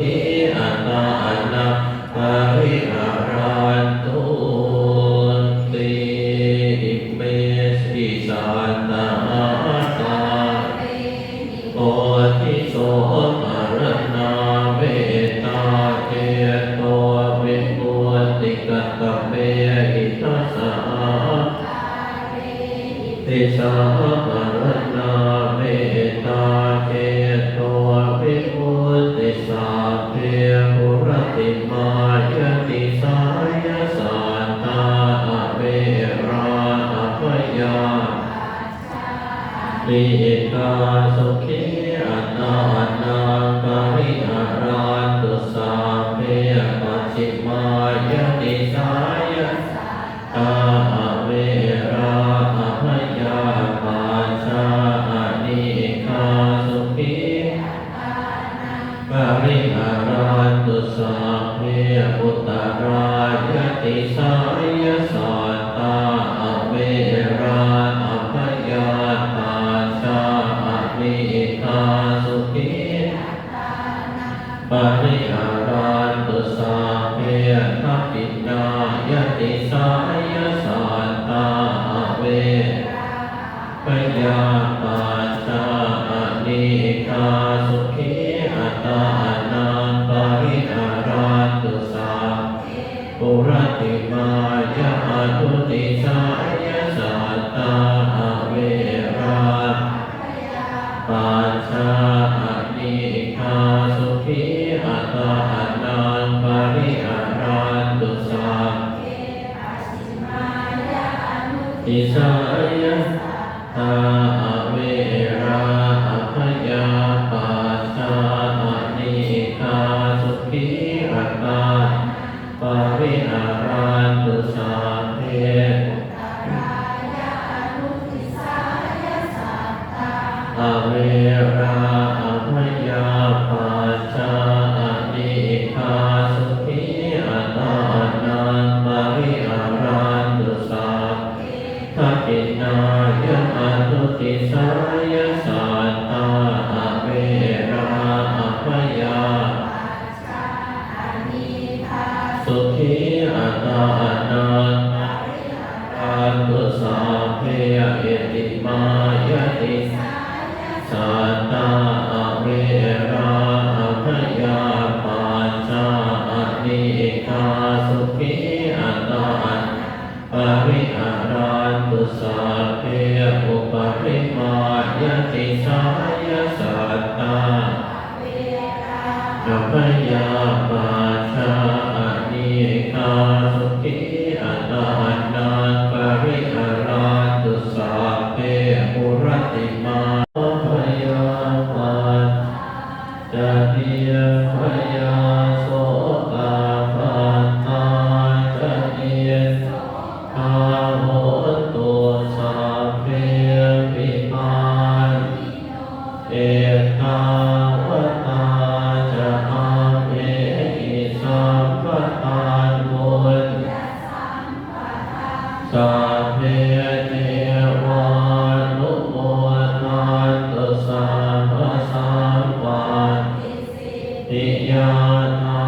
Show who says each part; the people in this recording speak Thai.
Speaker 1: หิอันนาอันนาหิอารา ติมายติสายสันตาเวราอภยาลิกาสุขีอัตตานังปริหารันตุสาเพปัจฉิมายติสายตาเวราอภยาปัญชานิกาสุขีปริหารัน ตุสาเพอุตตรายติสายสัตตาเวราอภยาปัญชานิกาสุขีปริหารันตุสาเพทัพปินายติสายสันตาเวปยา ปริหา ปริหารันตุสาเพอุปริมายติสายสัตตาอัพยาปัญจานิกาสุขีอัตตา not.